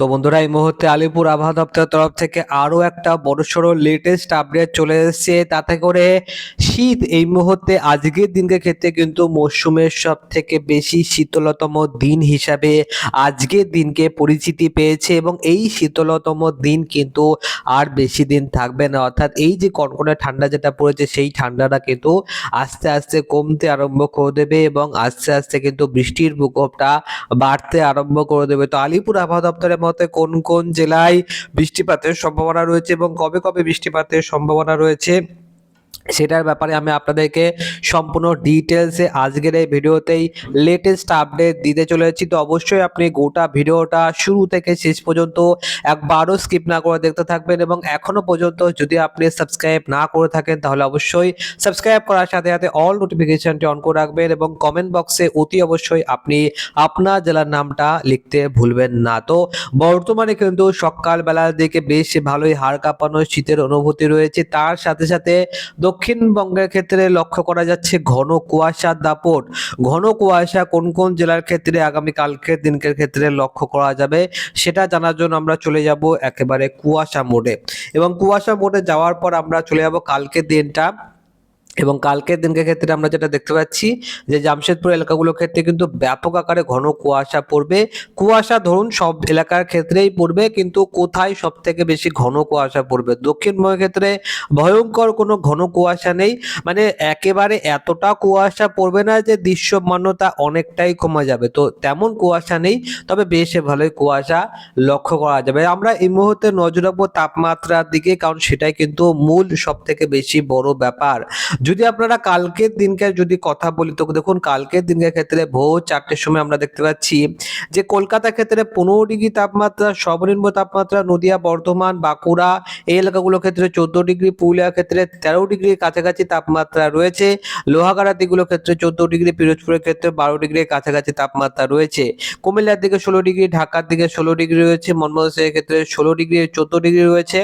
তো বন্ধুরা, এই মুহূর্তে আলিপুর আবহাওয়া দপ্তরের তরফ থেকে আরও একটা বড়সড় লেটেস্ট আপডেট চলে এসেছে। তাতে করে শীত এই মুহূর্তে আজকের দিনকে ক্ষেত্রে কিন্তু মরশুমের সব থেকে বেশি শীতলতম দিন হিসাবে আজকের দিনকে পরিচিতি পেয়েছে এবং এই শীতলতম দিন কিন্তু আর বেশি দিন থাকবে না। অর্থাৎ এই যে কনকনে ঠান্ডা যেটা পড়েছে, সেই ঠান্ডাটা কিন্তু আস্তে আস্তে কমতে আরম্ভ করে দেবে এবং আস্তে আস্তে কিন্তু বৃষ্টির প্রকোপটা বাড়তে আরম্ভ করে দেবে। তো আলিপুর আবহাওয়া দপ্তরের মতে কোন কোন জেলায় বৃষ্টিপাতের সম্ভাবনা রয়েছে এবং কবে কবে বৃষ্টিপাতের সম্ভাবনা রয়েছে? সেটার ব্যাপারে আমি আপনাদেরকে সম্পূর্ণ ডিটেলসে আজকের এই ভিডিওতেই লেটেস্ট আপডেট দিতে চলেছি। তো অবশ্যই আপনি গোটা ভিডিওটা শুরু থেকে শেষ পর্যন্ত একবারও স্কিপ না করে দেখতে থাকবেন এবং এখনও পর্যন্ত যদি আপনি সাবস্ক্রাইব না করে থাকেন, তাহলে অবশ্যই সাবস্ক্রাইব করার সাথে সাথে অল নোটিফিকেশনটি অন করে রাখবেন এবং কমেন্ট বক্সে অতি অবশ্যই আপনি আপনার জেলার নামটা লিখতে ভুলবেন না। তো বর্তমানে কিন্তু সকালবেলার দিকে বেশ ভালোই হাড় কাঁপানো শীতের অনুভূতি রয়েছে। তার সাথে সাথে দক্ষিণবঙ্গের ক্ষেত্রে লক্ষ্য করা যাচ্ছে ঘন কুয়াশার দাপট। ঘন কুয়াশা কোন কোন জেলার ক্ষেত্রে আগামী কালকের দিনকের ক্ষেত্রে লক্ষ্য করা যাবে সেটা জানার জন্য আমরা চলে যাব একেবারে কুয়াশা মোডে। এবং কুয়াশা মোডে যাওয়ার পর আমরা চলে যাব কালকের দিনটা। এবং কালকের দিনকে ক্ষেত্রে আমরা যেটা দেখতে পাচ্ছি যে জামশেদপুর এলাকাগুলোর ক্ষেত্রে কিন্তু ব্যাপক আকারে ঘন কুয়াশা পড়বে। কুয়াশা ধরুন সব এলাকার ক্ষেত্রেই পড়বে, কিন্তু কোথায় সব থেকে বেশি ঘন কুয়াশা পড়বে? দক্ষিণবঙ্গের ক্ষেত্রে ভয়ঙ্কর কোনো ঘন কুয়াশা নেই। মানে একেবারে এতটা কুয়াশা পড়বে না যে দৃশ্যমান্যতা অনেকটাই কমে যাবে। তো তেমন কুয়াশা নেই, তবে বেশ ভালোই কুয়াশা লক্ষ্য করা যাবে। আমরা এই মুহূর্তে নজর রাখব তাপমাত্রার দিকে, কারণ সেটাই কিন্তু মূল সব থেকে বেশি বড় ব্যাপার। যদি আপনারা কালকের দিনকে যদি কথা বলি, তো দেখুন কালকের দিনকে ক্ষেত্রে ভোর চারটের সময় আমরা দেখতে পাচ্ছি যে কলকাতা ক্ষেত্রে পনেরো ডিগ্রি তাপমাত্রা, সর্বনিম্ন তাপমাত্রা নদিয়া, বর্ধমান, বাঁকুড়া এই এলাকাগুলোর ক্ষেত্রে চোদ্দ ডিগ্রি, পুরুলিয়া ক্ষেত্রে তেরো ডিগ্রির কাছাকাছি তাপমাত্রা রয়েছে। লোহাগাড়ার দিকগুলোর ক্ষেত্রে চোদ্দ ডিগ্রি, পিরোজপুরের ক্ষেত্রে বারো ডিগ্রির কাছাকাছি তাপমাত্রা রয়েছে। কুমিল্লার দিকে ষোলো ডিগ্রি, ঢাকার দিকে ষোলো ডিগ্রি রয়েছে, মনমোহন সিংয়ের ক্ষেত্রে ষোলো ডিগ্রি, চোদ্দ ডিগ্রি রয়েছে।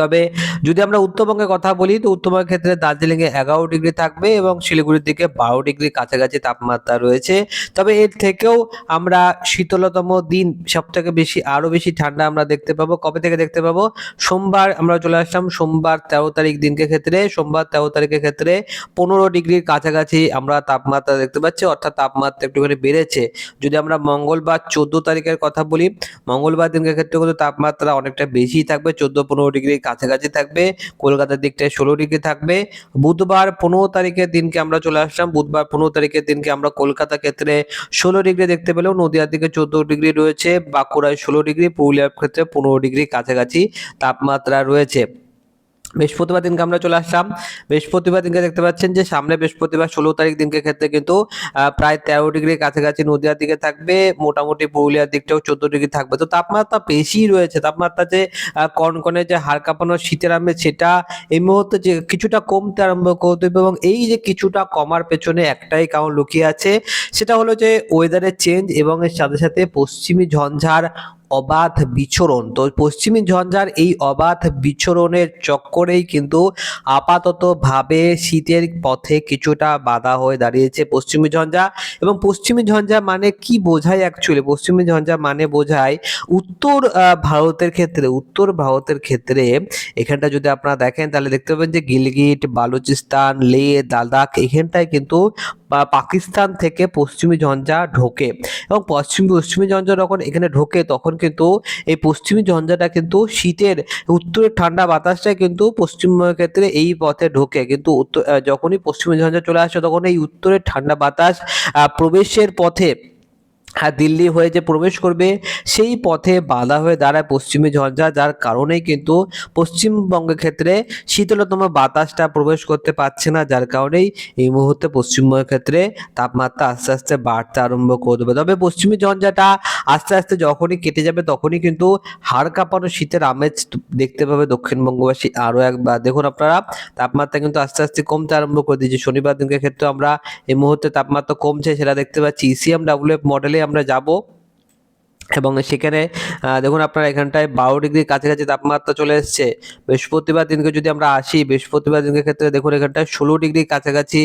তবে যদি আমরা উত্তরবঙ্গের কথা বলি, তো উত্তরবঙ্গের ক্ষেত্রে দার্জিলিং এ এগারো ডিগ্রি থাকবে এবং শিলিগুড়ির দিকে বারো ডিগ্রি কাছাকাছি তাপমাত্রা রয়েছে। তবে এর থেকেও আমরা শীতলতম দিন সব থেকে বেশি, আরও বেশি ঠান্ডা আমরা দেখতে পাবো। কবে থেকে দেখতে পাবো? সোমবার আমরা চলে আসলাম, সোমবার তেরো তারিখ দিনকে ক্ষেত্রে, সোমবার তেরো তারিখের ক্ষেত্রে পনেরো ডিগ্রির কাছাকাছি আমরা তাপমাত্রা দেখতে পাচ্ছি, অর্থাৎ তাপমাত্রা একটুখানি বেড়েছে। যদি আমরা মঙ্গলবার চোদ্দ তারিখের কথা বলি, মঙ্গলবার দিনকে ক্ষেত্রে কিন্তু তাপমাত্রা অনেকটা বেশি থাকবে, চোদ্দ পনেরো ডিগ্রির কাছাকাছি থাকবে, কলকাতার দিকটায় ষোলো ডিগ্রি থাকবে। বুধবার পনেরো তারিখের দিনকে আমরা চলে আসলাম। বুধবার পনেরো তারিখের দিনকে আমরা কলকাতা ক্ষেত্রে ষোলো ডিগ্রি দেখতে পেলেও নদীয়ার দিকে চোদ্দ ডিগ্রি রয়েছে, বাঁকুড়ায় ষোলো ডিগ্রি, পুরুলিয়ার ক্ষেত্রে পনেরো ডিগ্রি কাছাকাছি তাপমাত্রা রয়েছে। বৃহস্পতিবার দিনকে আমরা চলে আসলাম। বৃহস্পতিবার দিনকে দেখতে পাচ্ছেন যে সামনে বৃহস্পতিবার ষোলো তারিখ দিনকে ক্ষেত্রে কিন্তু প্রায় তেরো ডিগ্রির কাছাকাছি নদিয়ার দিকে থাকবে। মোটামুটি পুরুলিয়ার দিকটাও চোদ্দ ডিগ্রি থাকবে। তো তাপমাত্রা বেশি রয়েছে। তাপমাত্রা যে কনকনে যে হাড় কাঁপানো শীতের আমেজ, সেটা এই মুহূর্তে যে কিছুটা কমতে আরম্ভ করে দেবে এবং এই যে কিছুটা কমার পেছনে একটাই কারণ লুকিয়ে আছে, সেটা হলো যে ওয়েদারের চেঞ্জ এবং এর সাথে সাথে পশ্চিমী ঝঞ্ঝার অবাধ বিচরণ। তো পশ্চিমী ঝঞ্ঝার এই অবাধ বিচরণের চক্করেই কিন্তু আপাতত ভাবে শীতের পথে কিছুটা বাধা হয়ে দাঁড়িয়েছে পশ্চিমী ঝঞ্ঝা। এবং পশ্চিমী ঝঞ্ঝা মানে কি বোঝায় অ্যাকচুয়ালি পশ্চিমী ঝঞ্ঝা মানে বোঝায় উত্তর ভারতের ক্ষেত্রে, উত্তর ভারতের ক্ষেত্রে এখানটা যদি আপনারা দেখেন তাহলে দেখতে পাবেন যে গিলগিট, বালুচিস্তান লে লাদাখ এখানটায় কিন্তু বা পাকিস্তান থেকে পশ্চিমী ঝঞ্ঝা ঢোকে। এবং পশ্চিম, পশ্চিমী ঝঞ্ঝা যখন এখানে ঢোকে, তখন কিন্তু এই পশ্চিমী ঝঞ্ঝাটা কিন্তু শীতের, উত্তরের ঠান্ডা বাতাসটা কিন্তু পশ্চিমবঙ্গের ক্ষেত্রে এই পথে ঢোকে। কিন্তু উত্তর যখনই পশ্চিমী ঝঞ্ঝা চলে আসে, তখন এই উত্তরের ঠান্ডা বাতাস প্রবেশের পথে হ্যাঁ দিল্লি হয়ে যে প্রবেশ করবে, সেই পথে বাধা হয়ে দাঁড়ায় পশ্চিমী ঝঞ্ঝা, যার কারণেই কিন্তু পশ্চিমবঙ্গের ক্ষেত্রে শীতলতম বাতাসটা প্রবেশ করতে পারছে না, যার কারণেই এই মুহূর্তে পশ্চিমবঙ্গের ক্ষেত্রে তাপমাত্রা আস্তে আস্তে বাড়তে আরম্ভ করে দেবে। তবে পশ্চিমী ঝঞ্ঝাটা আস্তে আস্তে যখনই কেটে যাবে, তখনই কিন্তু হাড় কাঁপানো শীতের আমেজ দেখতে পাবে দক্ষিণবঙ্গবাসী। আরও একবার দেখুন আপনারা, তাপমাত্রা কিন্তু আস্তে আস্তে কমতে আরম্ভ করে দিয়েছে। শনিবার দিনকে ক্ষেত্রে আমরা এই মুহূর্তে তাপমাত্রা কমছে, সেটা দেখতে পাচ্ছি। ইসিএম ডাব্লিউএফ মডেলে আমরা যাব। এবং সেখানে দেখুন আপনারা এখানটায় বারো ডিগ্রির কাছাকাছি তাপমাত্রা চলে এসছে। বৃহস্পতিবার দিনকে যদি আমরা আসি, বৃহস্পতিবার দিনকে ক্ষেত্রে দেখুন এখানটায় ষোলো ডিগ্রির কাছাকাছি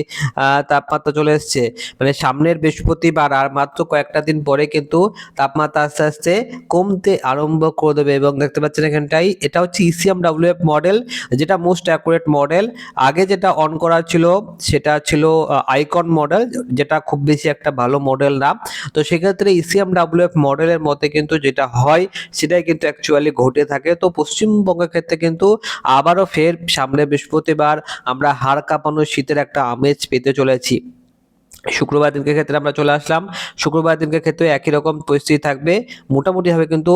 তাপমাত্রা চলে এসছে। মানে সামনের বৃহস্পতিবার আর মাত্র কয়েকটা দিন পরে কিন্তু তাপমাত্রা আস্তে আস্তে কমতে আরম্ভ করে দেবে এবং দেখতে পাচ্ছেন এখানটাই এটা হচ্ছে ইসিএম ডাব্লিউএফ মডেল যেটা মোস্ট অ্যাকুরেট মডেল আগে যেটা অন করা ছিল, সেটা ছিল আইকন মডেল যেটা খুব বেশি একটা ভালো মডেল না। তো সেক্ষেত্রে ইসিএম ডাব্লিউএফ মডেলের মতে কিন্তু যেটা হয়, সেটাই কিন্তু অ্যাকচুয়ালি ঘটে থাকে। তো পশ্চিমবঙ্গের ক্ষেত্রে কিন্তু আবারও ফের সামনে বৃহস্পতিবার আমরা হাড় কাঁপানো শীতের একটা আমেজ পেতে চলেছি। শুক্রবার দিনকে ক্ষেত্রে আমরা চলে আসলাম। শুক্রবার দিনকে ক্ষেত্রে একই রকম পরিস্থিতি থাকবে। মোটামুটিভাবে কিন্তু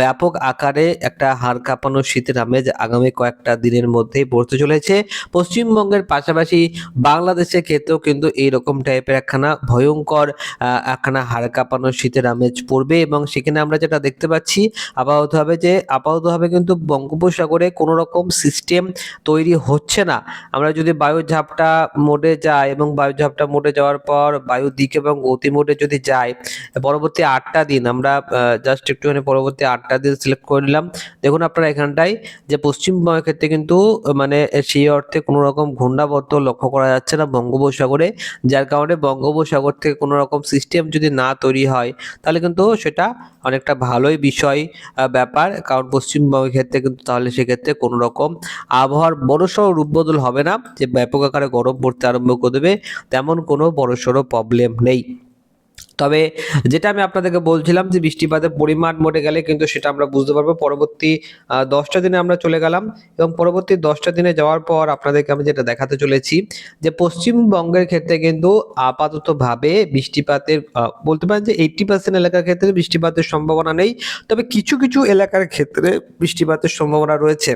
ব্যাপক আকারে একটা হাড় কাঁপানো শীতের আমেজ আগামী কয়েকটা দিনের মধ্যেই পড়তে চলেছে। পশ্চিমবঙ্গের পাশাপাশি বাংলাদেশের ক্ষেত্রেও কিন্তু এইরকম টাইপের একখানা ভয়ঙ্কর একখানা হাড় কাঁপানো শীতের আমেজ পড়বে এবং সেখানে আমরা যেটা দেখতে পাচ্ছি আপাততভাবে যে আপাততভাবে কিন্তু বঙ্গোপসাগরে কোনো রকম সিস্টেম তৈরি হচ্ছে না। আমরা যদি বায়ু ঝাপটা মোডে যাই এবং বায়ু ঝাপটা মোডে যাওয়ার পর বায়ু দিক এবং গতি মোডে যদি যাই পরবর্তী আটটা দিন আমরা জাস্ট একটুখানি পরবর্তী আটটা দিন সিলেক্ট করে নিলাম। দেখুন আপনারা এখানটায় যে পশ্চিমবঙ্গের ক্ষেত্রে কিন্তু মানে সেই অর্থে কোনো রকম ঘূর্ণাবর্ত লক্ষ্য করা যাচ্ছে না বঙ্গোপসাগরে, যার কারণে বঙ্গোপসাগর থেকে কোনো রকম সিস্টেম যদি না তৈরি হয়, তাহলে কিন্তু সেটা অনেকটা ভালোই বিষয় ব্যাপার। কারণ পশ্চিমবঙ্গের ক্ষেত্রে কিন্তু তাহলে সেক্ষেত্রে কোনো রকম আবহাওয়ার বড়সড় রূপবদল হবে না, যে ব্যাপক আকারে গরম পড়তে আরম্ভ করে দেবে, তেমন কোনো বড়সড় প্রবলেম নেই। তবে যেটা আমি আপনাদেরকে বলছিলাম যে বৃষ্টিপাতের পরিমাণ মরে গেলে কিন্তু সেটা আমরা বুঝতে পারব। পরবর্তী দশটা দিনে আমরা চলে গেলাম এবং পরবর্তী দশটা দিনে যাওয়ার পর আপনাদেরকে আমি যেটা দেখাতে চলেছি যে পশ্চিমবঙ্গের ক্ষেত্রে কিন্তু আপাততভাবে বৃষ্টিপাতের বলতে পারেন যে এইটটি পার্সেন্ট এলাকার ক্ষেত্রে বৃষ্টিপাতের সম্ভাবনা নেই। তবে কিছু কিছু এলাকার ক্ষেত্রে বৃষ্টিপাতের সম্ভাবনা রয়েছে।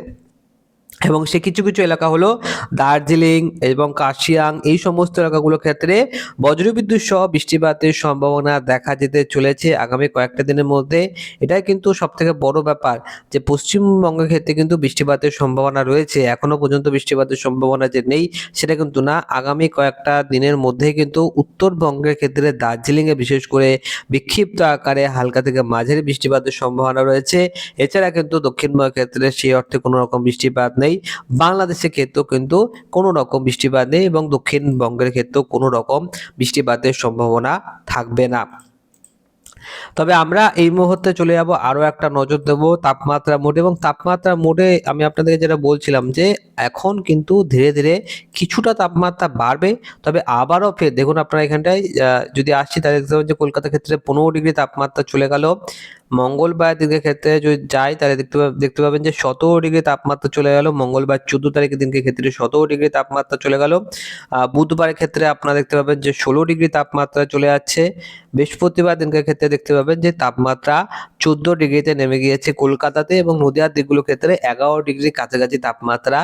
এবং সে কিছু কিছু এলাকা হলো দার্জিলিং এবং কাশিয়াং এই সমস্ত এলাকাগুলোর ক্ষেত্রে বজ্রবিদ্যুৎ সহ বৃষ্টিপাতের সম্ভাবনা দেখা যেতে চলেছে আগামী কয়েকটা দিনের মধ্যে। এটাই কিন্তু সব থেকে বড় ব্যাপার যে পশ্চিমবঙ্গের ক্ষেত্রে কিন্তু বৃষ্টিপাতের সম্ভাবনা রয়েছে। এখনও পর্যন্ত বৃষ্টিপাতের সম্ভাবনা যে নেই সেটা কিন্তু না। আগামী কয়েকটা দিনের মধ্যে কিন্তু উত্তরবঙ্গের ক্ষেত্রে দার্জিলিংয়ে বিশেষ করে বিক্ষিপ্ত আকারে হালকা থেকে মাঝারি বৃষ্টিপাতের সম্ভাবনা রয়েছে। এছাড়া কিন্তু দক্ষিণবঙ্গের ক্ষেত্রে সেই অর্থে কোনো রকম বৃষ্টিপাত নেই। বাংলাদেশের ক্ষেত্রেও কিন্তু কোনো রকম বৃষ্টিপাত নেই এবং দক্ষিণবঙ্গের ক্ষেত্রেও কোনো রকম বৃষ্টিপাতের সম্ভাবনা থাকবে না। তবে আমরা এই মুহূর্তে চলে যাব আরও একটা নজর দেব তাপমাত্রা মোডে এবং তাপমাত্রা মোডে আমি আপনাদেরকে যেটা বলছিলাম যে এখন কিন্তু ধীরে ধীরে কিছুটা তাপমাত্রা বাড়বে। তবে আবারও ফের দেখুন আপনারা এখানটায় যদি আসছি তাহলে দেখতে পাবেন যে কলকাতার ক্ষেত্রে পনেরো ডিগ্রি তাপমাত্রা চলে গেল। মঙ্গলবার দিনের ক্ষেত্রে যদি যাই তাহলে দেখতে দেখতে পাবেন যে সতেরো ডিগ্রি তাপমাত্রা চলে গেল। মঙ্গলবার চোদ্দ তারিখের দিনকে ক্ষেত্রে সতেরো ডিগ্রি তাপমাত্রা চলে গেল। বুধবারের ক্ষেত্রে আপনারা দেখতে পাবেন যে ষোলো ডিগ্রি তাপমাত্রা চলে যাচ্ছে। বৃহস্পতিবার দিনকে ক্ষেত্রে দেখতে পাবেন যে তাপমাত্রা চোদ্দ ডিগ্রিতে নেমে গিয়েছে কলকাতাতে এবং নদিয়ার দিকগুলোর ক্ষেত্রে এগারো ডিগ্রি কাছাকাছি তাপমাত্রা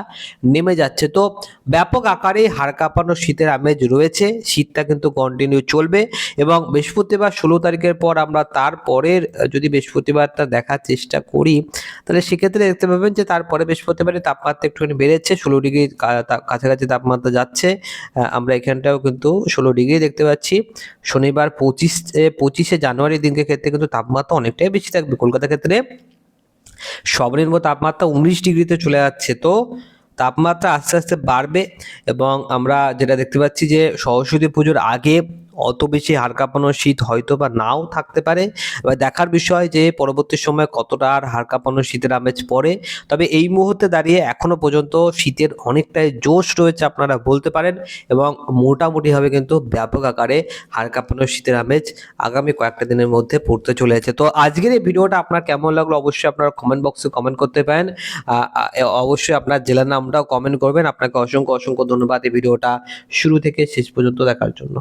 নেমে যাচ্ছে। তো ব্যাপক আকারে হাড় কাঁপানো শীতের আমেজ রয়েছে। শীতটা কিন্তু কন্টিনিউ চলবে এবং বৃহস্পতিবার ষোলো তারিখের পর আমরা তারপরের আহ, যদি বৃহস্পতিবারটা দেখার চেষ্টা করি। তাহলে সেক্ষেত্রে দেখতে পাবেন যে তারপরে বৃহস্পতিবারে তাপমাত্রা একটুখানি বেড়েছে, ষোলো ডিগ্রি কাছাকাছি তাপমাত্রা যাচ্ছে। আমরা এখানটাও কিন্তু ষোলো ডিগ্রি দেখতে পাচ্ছি। শনিবার পঁচিশ পঁচিশে জানুয়ারি দিনকে ক্ষেত্রে কিন্তু তাপমাত্রা অনেকটাই বেশি থাকবে। কলকাতার ক্ষেত্রে সর্বনিম্ন তাপমাত্রা উনিশ ডিগ্রিতে চলে যাচ্ছে। তো তাপমাত্রা আস্তে আস্তে বাড়বে এবং আমরা যেটা দেখতে পাচ্ছি যে সরস্বতী পুজোর আগে অত বেশি হাড় কাঁপানো শীত হয়তো বা নাও থাকতে পারে। এবার দেখার বিষয় যে পরবর্তী সময় কতটা আর হাড় কাঁপানো শীতের আমেজ পড়ে, তবে এই মুহূর্তে দাঁড়িয়ে এখনও পর্যন্ত শীতের অনেকটাই জোশ রয়েছে আপনারা বলতে পারেন এবং মোটামুটিভাবে কিন্তু ব্যাপক আকারে হাড় কাঁপানো শীতের আমেজ আগামী কয়েকটা দিনের মধ্যে পড়তে চলেছে। তো আজকের এই ভিডিওটা আপনার কেমন লাগল অবশ্যই আপনারা কমেন্ট বক্সে কমেন্ট করতে পারেন। অবশ্যই আপনার জেলার নামটাও কমেন্ট করবেন। আপনাকে অসংখ্য অসংখ্য ধন্যবাদ এই ভিডিওটা শুরু থেকে শেষ পর্যন্ত দেখার জন্য।